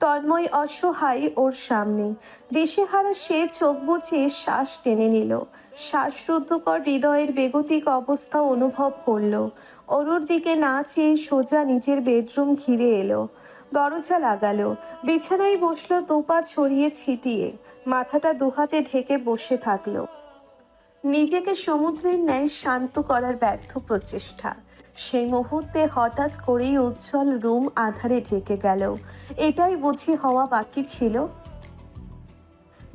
তন্ময় অসহায় ওর সামনে। দিশেহারা সে চোখ বুঝে শ্বাস টেনে নিল। শ্বাসরুদ্ধকর হৃদয়ের বেগতিক অবস্থা অনুভব করল। অরুর দিকে না চেয়ে সোজা নিজের বেডরুম ঘিরে এলো। দরজা লাগালো। বিছানায় বসল, দুপা ছড়িয়ে ছিটিয়ে। মাথাটা দুহাতে ঢেকে বসে থাকল। নিজেকে সমুদ্রের ন্যায় শান্ত করার ব্যর্থ প্রচেষ্টা। সেই মুহূর্তে হঠাৎ করেই উজ্জ্বল রুম আধারে ঢেকে গেল। এটাই বুঝি হওয়া বাকি ছিল?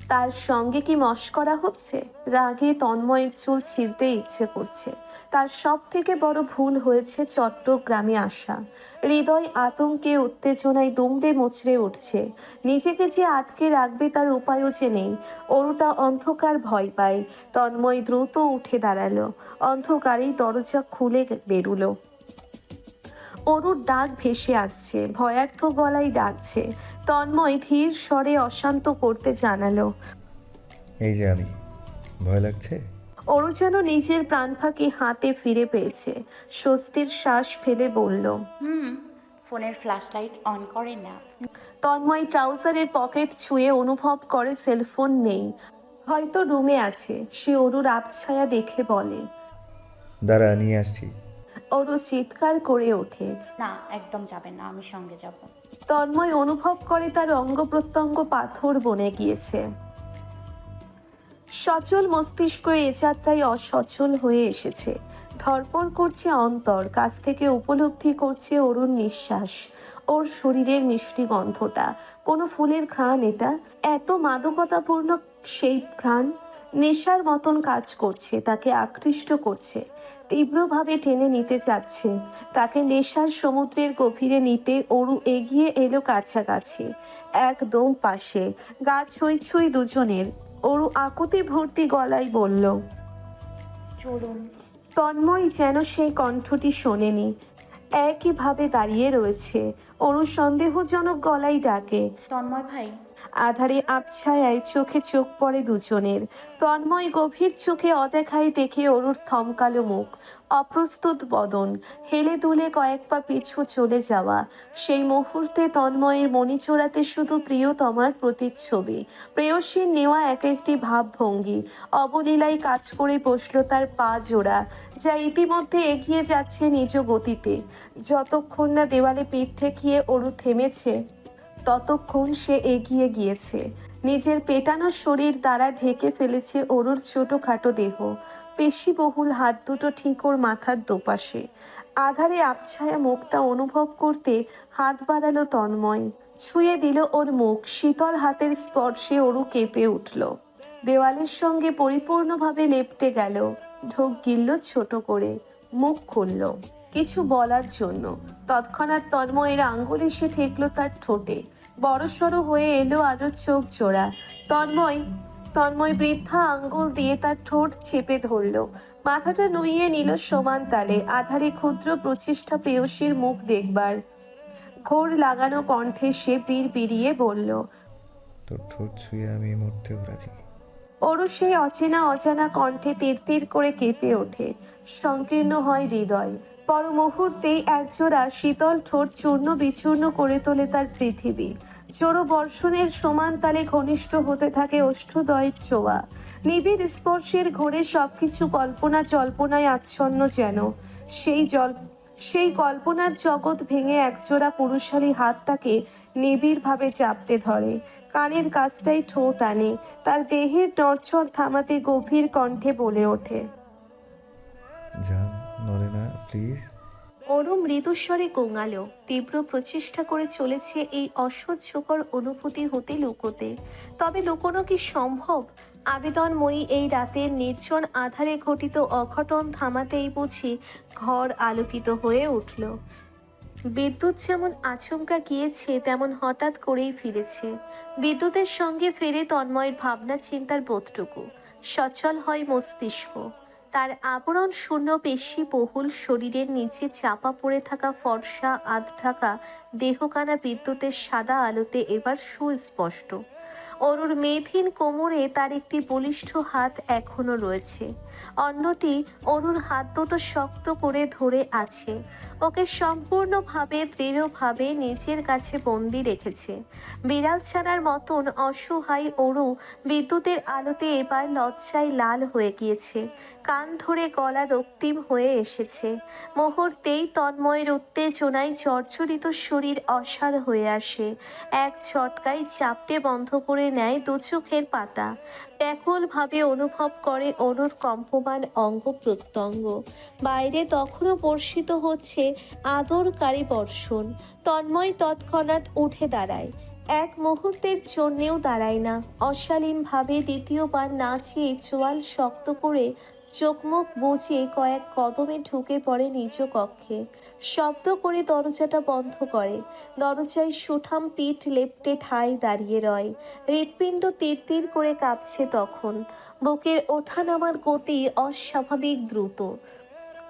তার সঙ্গে কি মস্করা হচ্ছে? রাগে তন্ময়ের চুল ছিঁড়তে ইচ্ছে করছে। তার সব থেকে বড় ভুল হয়েছে চট্টগ্রামে আসা। হৃদয় আতঙ্কে, উত্তেজনায় দুমড়ে মুচড়ে উঠছে। নিজেকে যে আটকে রাখবে তার উপায়ও যে নেই। ওরটা অন্ধকার ভয় পায়। তন্ময় দ্রুত উঠে দাঁড়াল। অন্ধকারেই দরজা খুলে বেরুলো। অরুর ডাক ভেসে আসছে। ভয়ার্থ গলায় ডাকছে। তন্ময় ধীর স্বরে অশান্ত করতে জানালো। এই যে আমি ভয় লাগছে? অরু যেন নিজের প্রাণ ফাঁকি হাতে ফিরে পেয়েছে। স্বস্তির শ্বাস ফেলে বলল হুম ফোনের ফ্ল্যাশ লাইট অন করেন না। তন্ময় ট্রাউজারের পকেট ছুঁয়ে অনুভব করে সেলফোন নেই। হয়তো রুমে আছে সে অরুর আবছায়া দেখে বলে দাঁড়া নিয়ে আসছি। অরু চিৎকার করে ওঠে। না একদম যাবেন না আমি সঙ্গে যাব। তন্ময় অনুভব করে তার অঙ্গ প্রত্যঙ্গ পাথর বনে গিয়েছে। সচল মস্তিষ্ক এ যাত্রায় অসচল হয়ে এসেছে। ধরপড় করছে অন্তর, কাছ থেকে উপলব্ধি করছে অরুণ নিঃশ্বাস, ওর শরীরের মিষ্টি গন্ধটা। কোনো ফুলের ঘ্রাণ এটা? এত মাদকতাপূর্ণ সেই ঘ্রাণ? নেশার মতন কাজ করছে তাকে আকৃষ্ট করছে তীব্রভাবে টেনে নিতে চাচ্ছে তাকে নেশার সমুদ্রের গভীরে নিতে অরু এগিয়ে এলো কাছাকাছি একদম পাশে গা ছুঁই ছুঁই দুজনের অরু আকুতি ভর্তি গলায় বলল চলুন। তন্ময় যেন সেই কণ্ঠটি শোনেনি একইভাবে দাঁড়িয়ে রয়েছে অরু সন্দেহজনক গলায় ডাকে তন্ময় ভাই আধারে আবছায়ায় চোখে চোখ পড়ে দুজনের। তন্ময় গভীর চোখে অদেখায় দেখে অরুর থমকালো মুখ। অপ্রস্তুত বদন, হেলে দুলে কয়েক পা পিছু চলে যাওয়া। সেই মুহূর্তে তন্ময়ের মনি চোরাতে শুধু প্রিয় প্রিয়তমার প্রতিচ্ছবি। প্রেয়সীর নেওয়া এক একটি ভাবভঙ্গি। অবলীলায় কাজ করে বসল তার পা জোড়া, যা ইতিমধ্যে এগিয়ে যাচ্ছে নিজ গতিতে। যতক্ষণ না দেওয়ালে পিঠ ঠেকিয়ে অরু থেমেছে ততক্ষণ সে এগিয়ে গিয়েছে। নিজের পেটানো শরীর দ্বারা ঢেকে ফেলেছে অরুর ছোটখাটো দেহ। পেশিবহুল হাত দুটো ঠিক ওর মাথার দোপাশে। আধারে আবছায়া মুখটা অনুভব করতে হাত বাড়ালো তন্ময়। ছুঁয়ে দিল ওর মুখ। শীতল হাতের স্পর্শে অরু কেঁপে উঠল। দেওয়ালের সঙ্গে পরিপূর্ণভাবে লেপটে গেল। ঢোক গিলল ছোট করে। মুখ খুলল। কিছু বলার জন্য। তৎক্ষণাৎ তন্ময়ের আঙ্গুল এসে ঠেকলো তার ঠোঁটে। বড়সড় হয়ে এলো আরও চোখ জোড়া। তন্ময় তন্ময় বৃদ্ধা আঙ্গুল দিয়ে তার ঠোঁট চেপে ধরলো। মাথাটা নুইয়ে নিল সমান তালে আধারে ক্ষুদ্র প্রচেষ্টা প্রেয়সীর মুখ দেখবার। ঘোর লাগানো কণ্ঠে সে পীর পিড়িয়ে বলল তোর ঠোঁট ছুঁয়ে আমি মরতেও রাজি। ওরও সেই অচেনা অজানা কণ্ঠে তীর তীর করে কেঁপে ওঠে। সংকীর্ণ হয় হৃদয়। পর মুহূর্তেই একজোড়া শীতল ঠোঁট চূর্ণ বিচূর্ণ করে তোলে তার পৃথিবী। চোরো বর্ষণের সমান তালে ঘনিষ্ঠ হতে থাকে অষ্টদয়ের ছোঁয়া। নিবিড় স্পর্শের ঘোরে সবকিছু কল্পনা জল্পনায় আচ্ছন্ন যেন। সেই জল, সেই কল্পনার জগৎ ভেঙে একজোড়া পুরুষালী হাত তাকে নিবিড়ভাবে চাপটে ধরে। কানের কাছটাই ঠোঁট আনে, তার দেহের নড়চড় থামাতে গভীর কণ্ঠে বলে ওঠে। নড়ে না প্লিজ অরু মৃদুস্বরে গোঙালো, তীব্র প্রচেষ্টা করে চলেছে এই অসহ্যকর অনুভূতি হতে লুকোতে। তবে লুকোনো কি সম্ভব? আবেদনময়ী এই রাতের নির্জন আধারে ঘটিত অঘটন থামাতেই বুঝি ঘর আলোকিত হয়ে উঠল। বিদ্যুৎ যেমন আচমকা গিয়েছে, তেমন হঠাৎ করেই ফিরেছে। বিদ্যুতের সঙ্গে ফেরে তন্ময়ের ভাবনা চিন্তার বোধটুকু। সচল হয় মস্তিষ্ক। তার আবরণ শূন্য পেশি বহুল শরীরের নিচে চাপা পড়ে থাকা ফর্সা আধ ঢাকা দেহকানা বিদ্যুতের সাদা আলোতে এবার সুস্পষ্ট। অরুর মেধিন কোমরে তার একটি বলিষ্ঠ হাত এখনও রয়েছে। অন্যটি অরুর হাত দুটো শক্ত করে ধরে আছে। ওকে সম্পূর্ণভাবে, দৃঢ়ভাবে নিজের কাছে বন্দি রেখেছে। বিড়াল ছানার মতন অসহায় অরু বিদ্যুতের আলোতে এবার লজ্জায় লাল হয়ে গিয়েছে। কান ধরে গলা রক্তিম হয়ে এসেছে। মুহূর্তেই তন্ময়ের উত্তেজনায় জর্জরিত শরীর অসাড় হয়ে আসে। এক ঝটকায় চাপটে বন্ধ করে নেয় দু চোখের পাতা। ব্যাকুলভাবে অনুভব করে অনুর কম্পমান অঙ্গ প্রত্যঙ্গ। বাইরে তখনও বর্ষিত হচ্ছে আদরকারী বর্ষণ। তন্ময় তৎক্ষণাৎ উঠে দাঁড়ায়। এক মুহূর্তের জন্যেও দাঁড়ায় না। অশালীনভাবে দ্বিতীয়বার নাচিয়ে চোয়াল শক্ত করে চোখ মুখ বুঝে কয়েক কদমে ঢুকে পড়ে নিজ কক্ষে। শব্দ করে দরজাটা বন্ধ করে। দরজায় সুঠাম পিঠ লেপটে ঠাই দাঁড়িয়ে রয়। হৃৎপিণ্ড তীর তীর করে কাঁপছে তখন। বুকের ওঠা নামার গতি অস্বাভাবিক দ্রুত।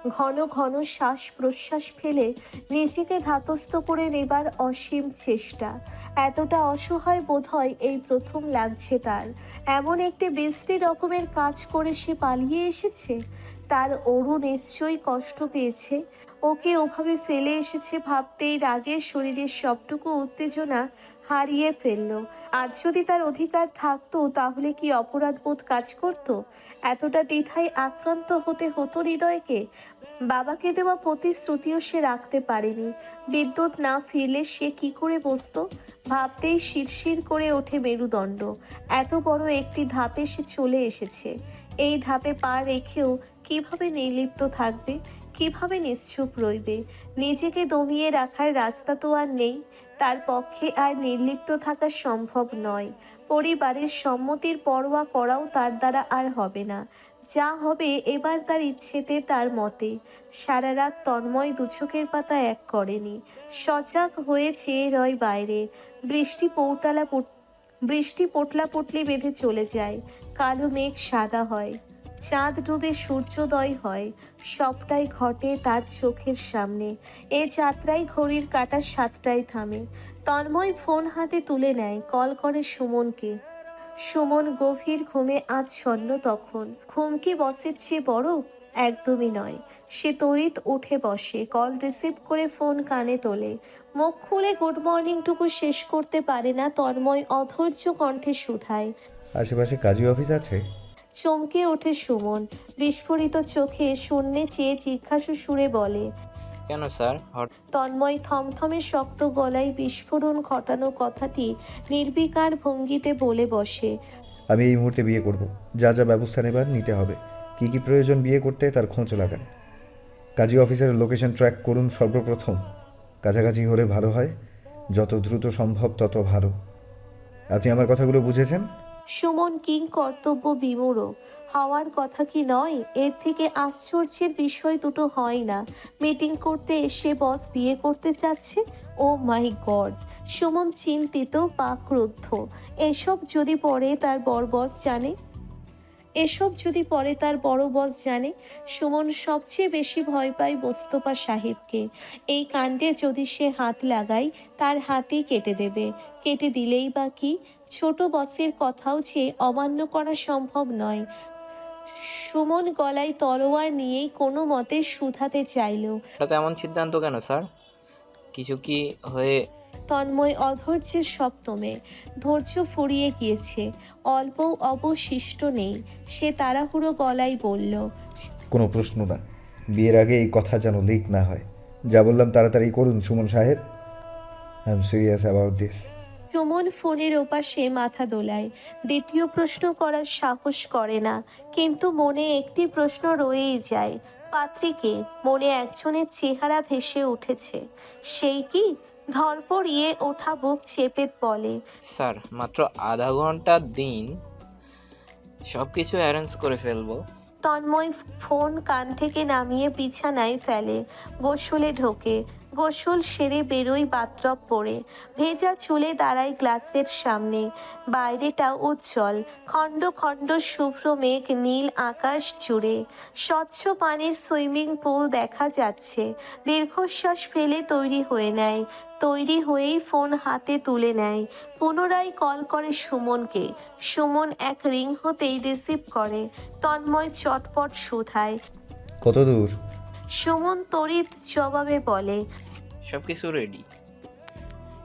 ঘন ঘন শ্বাস প্রশ্বাস ফেলে নিজেকে ধাতস্থ করে নেবার অসীম চেষ্টা। এতটা অসহায় বোধ হয় এই প্রথম লাগছে তার। এমন একটি বিশ্রী রকমের কাজ করে সে পালিয়ে এসেছে? তার অরু নিশ্চয়ই কষ্ট পেয়েছে। ওকে ওভাবে ফেলে এসেছে ভাবতেই রাগে শরীরের সবটুকু উত্তেজনা হারিয়ে ফেলল। আজ যদি তার অধিকার থাকতো, তাহলে কি অপরাধবোধ কাজ করত? এতটা দ্বিধায় আক্রান্ত হতে হতো হৃদয়কে? বাবাকে দেওয়া প্রতিশ্রুতিও সে রাখতে পারেনি। বিদ্যুৎ না ফিরলে সে কি করে বসতো? ভাবতেই শিরশির করে ওঠে মেরুদণ্ড। এত বড় একটি ধাপে সে চলে এসেছে। এই ধাপে পা রেখেও কীভাবে নির্লিপ্ত থাকবে? কীভাবে নিশ্চুপ রইবে? নিজেকে দমিয়ে রাখার রাস্তা তো আর নেই। তার পক্ষে আর নির্লিপ্ত থাকা সম্ভব নয়। পরিবারের সম্মতির পরোয়া করাও তার দ্বারা আর হবে না। যা হবে এবার তার ইচ্ছেতে তার মতে। সারা রাত তন্ময় দুচোখের পাতা এক করেনি। সজাগ হয়ে চেয়ে রয় বাইরে। বৃষ্টি পৌটালা পুট- বৃষ্টি পোটলা পুটলি বেঁধে চলে যায়। কালো মেঘ সাদা হয়। চাঁদ ডুবে সূর্যোদয় হয়, সবটাই ঘটে তার চোখের সামনে। এ যাত্রায় ঘড়ির কাটা সাতটায় থামে। তন্ময় ফোন হাতে তুলে নেয়, কল করে সুমনকে। সুমন গভীর ঘুমে আচ্ছন্ন তখন। ঘুম কি বসের চেয়ে বড়? একদমই নয়। সে তড়িৎ উঠে বসে, কল রিসিভ করে ফোন কানে তোলে। মুখ খুলে গুড মর্নিংটুকু শেষ করতে পারে না তন্ময়, অধৈর্য কণ্ঠে শুধায়। আশেপাশে কাজী অফিস আছে? চমকে ওঠে সুমন। বিস্ফোরিত চোখে শূন্যে চেয়ে জিজ্ঞাসু সুরে বলে কেন স্যার? তন্ময় থমথমে শক্ত গলায় বিস্ফোরণ ঘটানো কথাটি নির্বিকার ভঙ্গিতে বলে বসে আমি এই মুহূর্তে বিয়ে করব। যা যা ব্যবস্থা নেবার নিতে হবে। কি কি প্রয়োজন বিয়ে করতে তার খোঁজ লাগান কাজী অফিসের লোকেশন ট্র্যাক করুন সর্বপ্রথম। কাছাকাছি হলে ভালো হয়। যত দ্রুত সম্ভব তত ভালো। আপনি আমার কথাগুলো বুঝেছেন? সুমন কিং কর্তব্য বিমূঢ়। হওয়ার কথা কি নয়? এর থেকে আশ্চর্যের বিষয় দুটো হয় না। মিটিং করতে এসে বস বিয়ে করতে চাচ্ছে ও মাই গড! সুমন চিন্তিত বা ক্রুদ্ধ এসব যদি পরে তার বর বস জানে এসব যদি পরে তার বড় বস জানে, সুমন সবচেয়ে বেশি ভয় পায় মোস্তফা সাহেবকে। এই কাণ্ডে যদি সে হাত লাগায়, তার হাতই কেটে দেবে। কেটে দিলেই বা কি? ছোট বসের কথাও যে অমান্য করা সম্ভব নয়। সুমন গলায় তলোয়ার নিয়েই কোনো মতে শুধাতে চাইল। এমন সিদ্ধান্ত কেন, স্যার? কিছু কি হয়ে তন্ময় অধৈর্যের সপ্তমে। ধৈর্য ফুরিয়ে গিয়েছে। অল্প অবশিষ্ট নেই। সে তাড়াহুড়ো গলায় বলল কোনো প্রশ্ন না। বিয়ের আগে এই কথা যেন লিক না হয়। যা বললাম তাড়াতাড়ি করুন সুমন সাহেব। I am serious about this Suman ফোনের ওপাশে মাথা দোলায়। দ্বিতীয় প্রশ্ন করার সাহস করে না। কিন্তু মনে একটি প্রশ্ন রয়েই যায়। পাত্রীকে মনে একজনের চেহারা ভেসে উঠেছে। সেই কি? ধরপড়িয়ে ওঠা বুক চেপে বলে স্যার মাত্র আধা ঘণ্টা দিন সব কিছু অ্যারেঞ্জ করে ফেলব। তন্ময় ফোন কান থেকে নামিয়ে বিছানায় ফেলে গোসলে ঢোকে গোসল সেরে বেরোই বাথরব পরে ভেজা চুলে দাঁড়ায় গ্লাসের সামনে বাইরেটা উজ্জ্বল খণ্ড খণ্ড শুভ্র মেঘ নীল আকাশ জুড়ে স্বচ্ছ পানির সুইমিং পুল দেখা যাচ্ছে দীর্ঘশ্বাস ফেলে তৈরি হয়ে নেয় তৈরি হয়েই ফোন হাতে তুলে নেয়। পুনরায় কল করে সুমনকে। সুমন এক রিং হতেই রিসিভ করে। তন্ময় চটপট শুধায়। কত দূর? সুমন তড়িৎ জবাবে বলে সব কিছু রেডি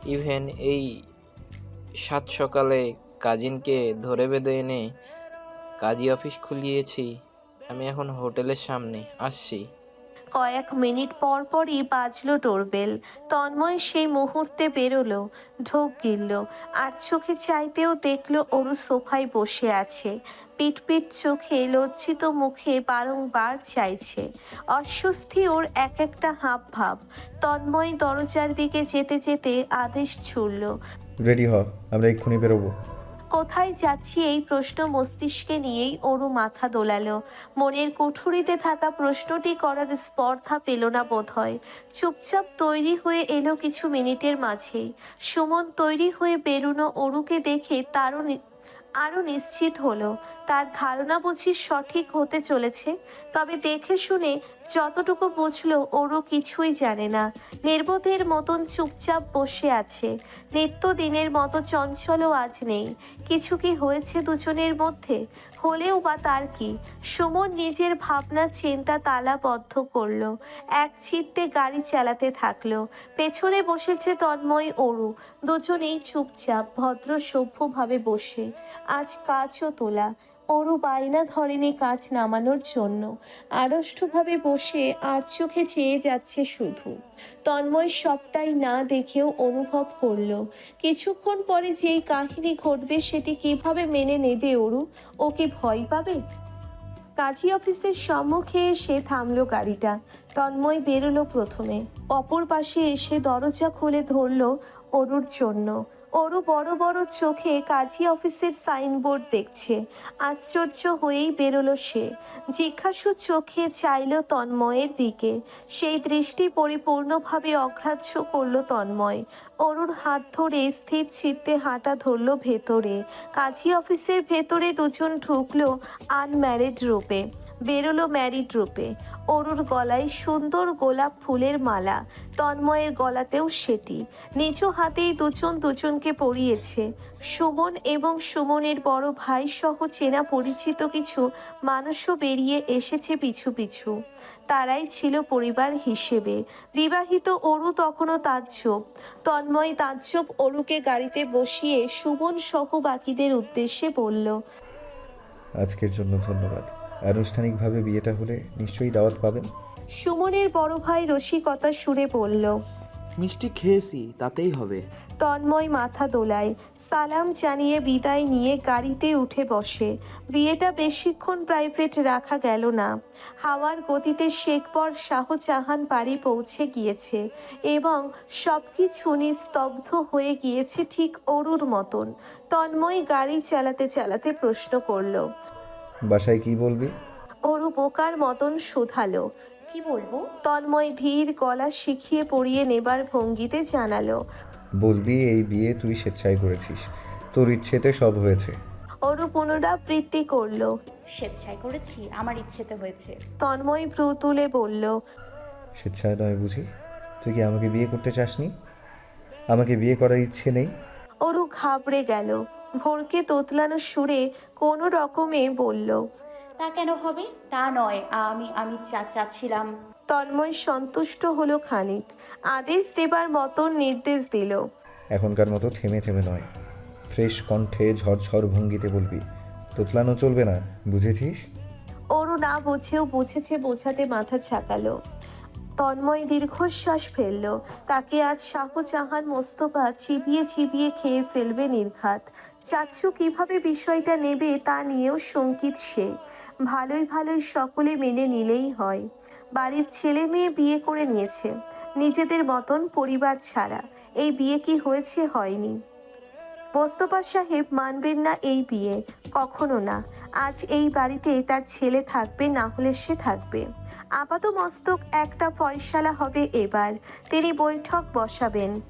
ইভেন এই সাত সকালে কাজিনকে ধরে বেঁধে এনে কাজী অফিস খুলিয়েছি আমি এখন হোটেলের সামনে আসছি। কয়েক মিনিট পর পরই বাজলো ডোরবেল। তন্ময় সেই মুহূর্তে বেরোলো, ঢোক গিলল, আর চোখে চাইতেও দেখল ওরু সোফায় বসে আছে। পিট পিট চোখে লজ্জিত মুখে বারংবার চাইছে। অস্বস্তি ওর এক একটা হাব ভাব তন্ময় দরজার দিকে যেতে যেতে আদেশ ছুড়ল। রেডি হ, আমরা এক্ষুনি বেরোবো। কোথায় যাচ্ছি এই প্রশ্ন মস্তিষ্কে নিয়েই অরু মাথা দোলাল। মনের কুঠুরিতে থাকা প্রশ্নটি করার স্পর্ধা পেল না বোধ হয় চুপচাপ তৈরি হয়ে এলো কিছু মিনিটের মাঝেই। সুমন তৈরি হয়ে বেরুনো অরুকে দেখে তারও আরও নিশ্চিত হলো। তার ধারণা বুঝি সঠিক হতে চলেছে, তবে দেখে শুনে যতটুকু বুঝলো ওরও কিছুই জানে না। নির্বোধের মতন চুপচাপ বসে আছে। নিত্যদিনের মতো চঞ্চলও আজ নেই। কিছু কি হয়েছে দুজনের মধ্যে? হলেও বা তার কি? সুমন নিজের ভাবনা, চিন্তা তালাবদ্ধ করল। এক চিত্তে গাড়ি চালাতে থাকল। পেছনে বসেছে তন্ময়, অরু। দুজনেই চুপচাপ, ভদ্র, সভ্যভাবে বসে। আজ কাজও তোলা। অরু বায়না ধরেনি কাজ নামানোর জন্য। আড়ষ্টভাবে বসে আর চোখে চেয়ে যাচ্ছে শুধু। তন্ময় সবটাই না দেখেও অনুভব করল। কিছুক্ষণ পরে যেই কাহিনী ঘটবে সেটি কীভাবে মেনে নেবে অরু? ও কি ভয় পাবে? কাজী অফিসের সম্মুখে এসে থামলো গাড়িটা। তন্ময় বেরোলো প্রথমে। অপর পাশে এসে দরজা খুলে ধরল অরুর জন্য। অরু বড় বড় চোখে কাজী অফিসের সাইনবোর্ড দেখছে। আশ্চর্য হয়েই বেরোলো সে। জিজ্ঞাসু চোখে চাইল তন্ময়ের দিকে। সেই দৃষ্টি পরিপূর্ণভাবে অগ্রাহ্য করল তন্ময়। অরুর হাত ধরে স্থির চিত্তে হাঁটা ধরলো ভেতরে। কাজী অফিসের ভেতরে দুজন ঢুকলো আনম্যারিড রূপে। বেরোলো ম্যারিড রূপে। অরুর গলায় সুন্দর গোলাপ ফুলের মালা, তন্ময়ের গলাতেও সেটি। নিজ হাতেই দুজন দুজনকে পরিয়েছে। সুমন এবং সুমনের বড় ভাই সহ চেনা পরিচিত কিছু মানুষও বেরিয়ে এসেছে পিছু পিছু। তারাই ছিল পরিবার হিসেবে। বিবাহিত অরু তখনও তাজ্জব তন্ময় তাজ্জব অরুকে গাড়িতে বসিয়ে সুমন সহ বাকিদের উদ্দেশ্যে বলল, আজকের জন্য ধন্যবাদ। আনুষ্ঠানিকভাবে বিয়েটা হলে নিশ্চয়ই দাওয়াত পাবেন। সুমনের বড় ভাই রসিকতা সুরে বলল মিষ্টি খেয়েছি তাতেই হবে। তন্ময় মাথা দোলায় সালাম জানিয়ে বিদায় নিয়ে গাড়িতে উঠে বসে। বিয়েটা বেশিক্ষণ প্রাইভেট রাখা গেল না। হাওয়ার গতিতে শেখপর শাহজাহান বাড়ি পৌঁছে গিয়েছে এবং সব কিছু নিস্তব্ধ হয়ে গিয়েছে ঠিক অরুর মতন। তন্ময় গাড়ি চালাতে চালাতে প্রশ্ন করল বাসায় কি বলবি? অরু বোকার মতন শুধালো। কি বলব? তন্ময় ধীর গলা শিখিয়ে পড়িয়ে নেবার ভঙ্গিতে জানালো। বলবি এই বিয়ে তুই স্বেচ্ছায় করেছিস। তোর ইচ্ছেতে সব হয়েছে। অরু পুনরাবৃত্তি করল। স্বেচ্ছায় করেছি আমার ইচ্ছেতে হয়েছে। তন্ময় ভ্রু তুলে বলল স্বেচ্ছায় নয় বুঝি? তুই কি আমাকে বিয়ে করতে চাসনি? আমাকে বিয়ে করার ইচ্ছে নেই? অরু ঘাবড়ে গেল। ভোরকে তোতলানো সুরে কোনো রকমে বলল তা কেন হবে? তা নয় আমি আমি চা চাচ্ছিলাম। তন্ময় সন্তুষ্ট হলো খানিক। আদেশ দেবার মতন নির্দেশ দিল। এখনকার মতো থেমে থেমে নয়। ফ্রেশ কণ্ঠে ঝরঝর ভঙ্গিতে বলবি তোতলানো চলবে না বুঝেছিস? ওরও না বুঝেও বুঝেছে বোঝাতে মাথা ছাকালো। তন্ময় দীর্ঘশ্বাস ফেলল। তাকে আজ শাহজাহান মোস্তফা চিবিয়ে চিবিয়ে খেয়ে ফেলবে নির্ঘাত। চাচ্ছু কীভাবে বিষয়টা নেবে তা নিয়েও শঙ্কিত সে। ভালোই ভালোই সকলে মেনে নিলেই হয়। বাড়ির ছেলে মেয়ে বিয়ে করে নিয়েছে। নিজেদের মতন পরিবার ছাড়া। এই বিয়ে কি হয়েছে হয়নি। মোস্তফা সাহেব মানবেন না এই বিয়ে, কখনো না। আজ এই বাড়িতে তার ছেলে থাকবে, না হলে সে থাকবে। আপাত মস্তক একটা ফয়সালা হবে এবার, তিনি বৈঠক বসাবেন।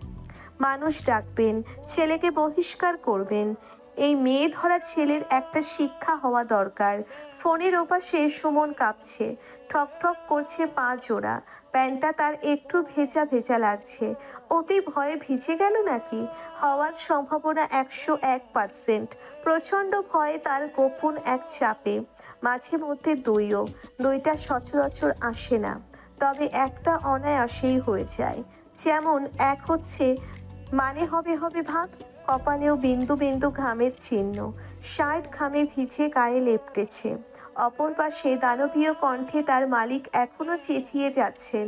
মানুষ ডাকবেন, ছেলেকে বহিষ্কার করবেন। এই মেয়ে ধরা ছেলের একটা শিক্ষা হওয়া দরকার। ফোনের ওপাশে সুমন কাঁপছে। ঠক ঠক করছে পা জোড়া। প্যান্টটা তার একটু ভেজা ভেজা লাগছে। অতি ভয়ে ভিজে গেল নাকি? হওয়ার সম্ভাবনা একশো এক পার্সেন্ট। প্রচণ্ড ভয়ে তার গোপন এক চাপে। মাঝে মধ্যে দইও। দইটা সচরাচর আসে না। তবে একটা অনায়াসেই হয়ে যায়। যেমন এক হচ্ছে মানে হবে হবে ভাব? কপালেও বিন্দু বিন্দু ঘামের চিহ্ন। শার্ট ঘামে ভিজে গায়ে লেপটেছে। অপর পাশে দানবীয় কণ্ঠে তার মালিক এখনও চেঁচিয়ে যাচ্ছেন।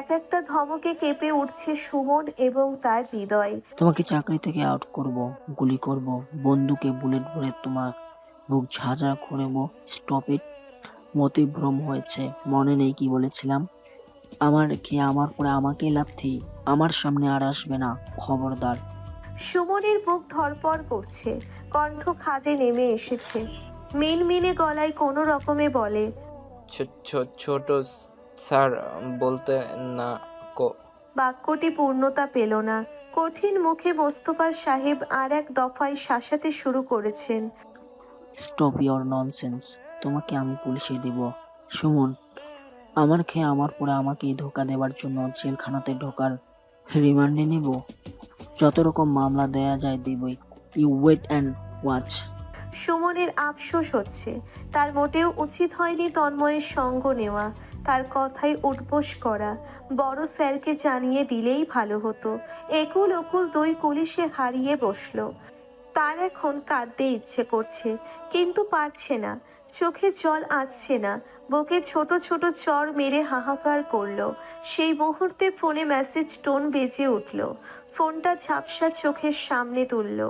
এক একটা ধমকে কেঁপে উঠছে সুমন এবং তার হৃদয়। তোমাকে চাকরি থেকে আউট করব গুলি করব বন্দুকে বুলেট ভরে তোমার বুক ঝাঁঝা করব স্টপ ইট মতি ভ্রম হয়েছে মনে নেই কি বলেছিলাম। আমার খেয়ে আমার পরে আমাকেই লাথি আমার সামনে আর আসবে না খবরদার। সুমনের বুক ধরপড় করছে কণ্ঠ খাদে নেমে এসেছে। মিনমিনে গলায় কোনো রকমে বলে ছো- ছো- ছোট স্যার বলতে না কো বাক্যটি পূর্ণতা পেল না। কঠিন মুখে মোস্তফা সাহেব আর এক দফায় শাসাতে শুরু করেছেন। স্টপ ইওর ননসেন্স তোমাকে আমি পুলিশে দিব। সুমন আমার খেয়ে আমার পরে আমাকেই ধোকা দেওয়ার জন্য জেলখানাতে ঢোকার রিমান্ডে নিব? যত রকম মামলা দেয়া যায় দিবই। ইউ ওয়েট অ্যান্ড ওয়াচ সুমনের আফসোস হচ্ছে। তার মোটেও উচিত হয়নি তন্ময়ের সঙ্গ নেওয়া। তার কথায় উঠবোস করা। বড় স্যারকে জানিয়ে দিলেই ভালো হতো। একুল ওকুল দুই কুলিশে হারিয়ে বসল। তার এখন কাঁদতে ইচ্ছে করছে, কিন্তু পারছে না। চোখে জল আসছে না। বুকে ছোট ছোট চর মেরে হাহাকার করল। সেই মুহূর্তে ফোনে মেসেজ টোন বেজে উঠল। ফোনটা ঝাপসা চোখের সামনে তুলল।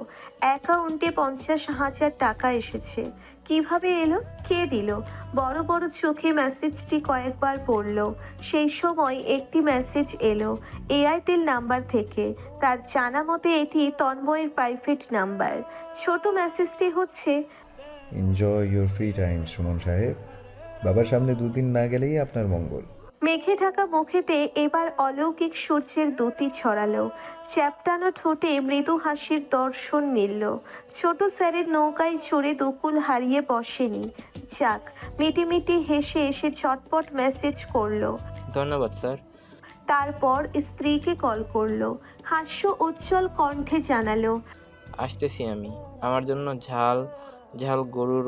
অ্যাকাউন্টে পঞ্চাশ হাজার টাকা এসেছে। কীভাবে এলো? কে দিল? বড় বড় চোখে মেসেজটি কয়েকবার পড়ল। সেই সময় একটি মেসেজ এলো এয়ারটেল নাম্বার থেকে। তার জানা মতে এটি তন্ময়ের প্রাইভেট নাম্বার। ছোট মেসেজটি হচ্ছে enjoy your free time Suman সাহেব। বাবার সামনে দুদিন না গেলেই আপনার মঙ্গল। মেঘে ঢাকা মুখেতে এবার অলৌকিক সূর্যের দ্যুতি ছড়ালো। চ্যাপটানো ঠোঁটে মৃদু হাসির দর্শন মিলল। ছোট স্যারের নৌকায় চড়ে দুকুল হারিয়ে বসেনি। যাক মিটিমিটি হেসে এসে ছটপট মেসেজ করল। ধন্যবাদ স্যার। তারপর স্ত্রীকে কল করল। হাস্য উজ্জ্বল কণ্ঠে জানালো আসতেছি আমি। আমার জন্য ঝাল ঝাল গরুর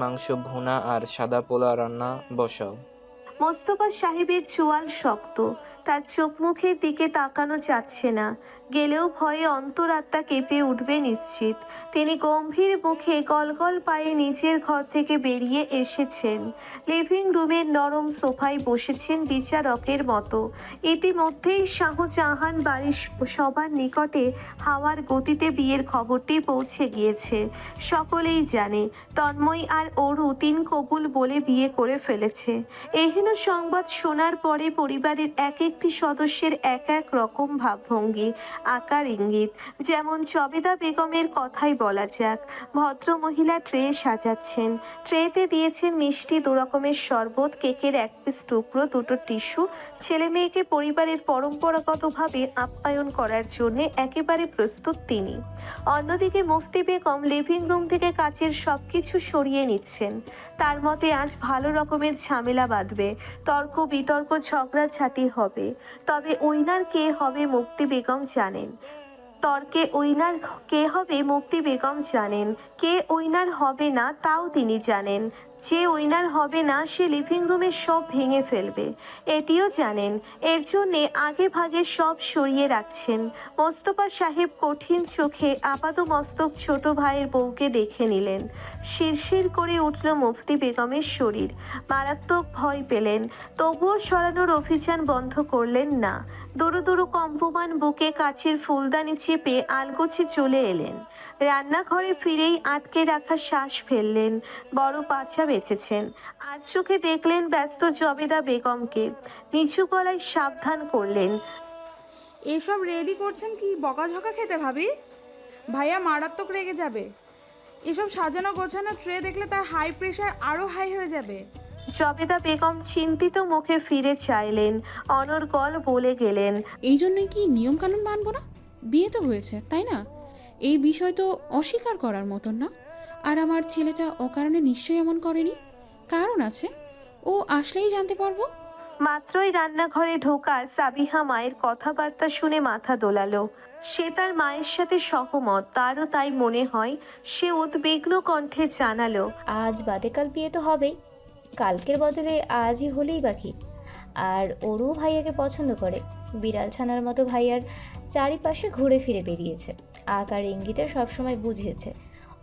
মাংস ভুনা আর সাদা পোলা রান্না বসাও। মোস্তফা সাহেবের চোয়াল শক্ত। তার চোখ মুখের দিকে তাকানো যাচ্ছে না। গেলেও ভয়ে অন্তরাত্মা কেঁপে উঠবে নিশ্চিত। তিনি গম্ভীর মুখে গলগল পায়ে নিজের ঘর থেকে বেরিয়ে এসেছেন। লিভিং রুমের নরম সোফায় বসেছেন বিচারকের মতো। ইতিমধ্যেই শাহজাহান বাড়ির সবার নিকটে হাওয়ার গতিতে বিয়ের খবরটি পৌঁছে গিয়েছে। সকলেই জানে, তন্ময় আর অরু তিন কবুল বলে বিয়ে করে ফেলেছে। এহেন সংবাদ শোনার পরে পরিবারের এক একটি সদস্যের এক এক রকম ভাবভঙ্গি। আকার ইঙ্গিত। যেমন জবেদা বেগমের কথাই বলা যাক ভদ্রমহিলা ট্রে সাজাচ্ছেন। ট্রেতে দিয়েছেন মিষ্টি দু রকমের শরবত, কেকের এক পিস টুকরো, দুটো টিস্যু ছেলে মেয়েকে পরিবারের পরম্পরাগতভাবে আপ্যায়ন করার জন্য একেবারে প্রস্তুত তিনি। অন্যদিকে মুফতি বেগম লিভিং রুম থেকে কাচের সব কিছু সরিয়ে নিচ্ছেন। তার মতে আজ ভালো রকমের ঝামেলা বাঁধবে, তর্ক বিতর্ক ঝগড়াঝাটি হবে। তবে উইনার কে হবে মুক্তি বেগম জানেন। তর্কে উইনার কে হবে মুক্তি বেগম জানেন। কে উইনার হবে না তাও তিনি জানেন। যে উইনার হবে না, সে লিভিং রুমে সব ভেঙে ফেলবে। এটিও জানেন, এর জন্যে আগে ভাগে সব সরিয়ে রাখছেন। মোস্তফা সাহেব কঠিন চোখে আপাত মস্তক ছোট ভাইয়ের বউকে দেখে নিলেন। শিরশির করে উঠল মুফতি বেগমের শরীর। মারাত্মক ভয় পেলেন, তবুও সরানোর অভিযান বন্ধ করলেন না। দুরু দুরু কম্পমান বুকে কাছের ফুলদানি চেপে আলগোছে চলে এলেন। রান্নাঘরে ফিরেই আটকে রাখা শ্বাস ফেললেন। বড় বাচ্চা বেঁচেছেন। আর চোখে দেখলেন ব্যস্ত জবেদা বেগমকে। নিচু গলায় সাবধান করলেন। এসব রেডি করছেন কি বকাঝকা খেতে ভাবি? ভাইয়া মারাত্মক রেগে যাবে। এসব সাজানো গোছানো ট্রে দেখলে তার হাই প্রেশার আরও হাই হয়ে যাবে। জবেদা বেগম চিন্তিত মুখে ফিরে চাইলেন। অনর্গল বলে গেলেন এই জন্যই কি নিয়মকানুন মানবো না? বিয়ে তো হয়েছে তাই না? এই বিষয় তো অস্বীকার করার মতন না। আর আমার ছেলেটা অকারণে নিশ্চয়ই এমন করেনি? কারণ আছে। ও আসলেই জানতে পারব? মাত্রই রান্নাঘরে ঢোকা সাবিহা মায়ের কথাবার্তা শুনে মাথা দোলালো। সে তার মায়ের সাথে সহমত তারও তাই মনে হয় সে উদ্বিগ্ন কণ্ঠে জানালো আজ বাদে কাল বিয়ে তো হবেই। কালকের বদলে আজই হলেই বাকি। আর ওরও ভাইয়াকে পছন্দ করে। বিড়াল ছানার মতো ভাইয়ার চারিপাশে ঘুরে ফিরে বেরিয়েছে। আকার ইঙ্গিতে সবসময় বুঝিয়েছে।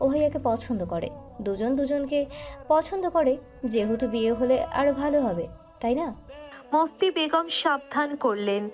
ও ভাইয়াকে পছন্দ করে। দুজন দুজনকে পছন্দ করে। যেহেতু বিয়ে হলে আরও ভালো হবে, তাই না? মুফতি বেগম সাবধান করলেন।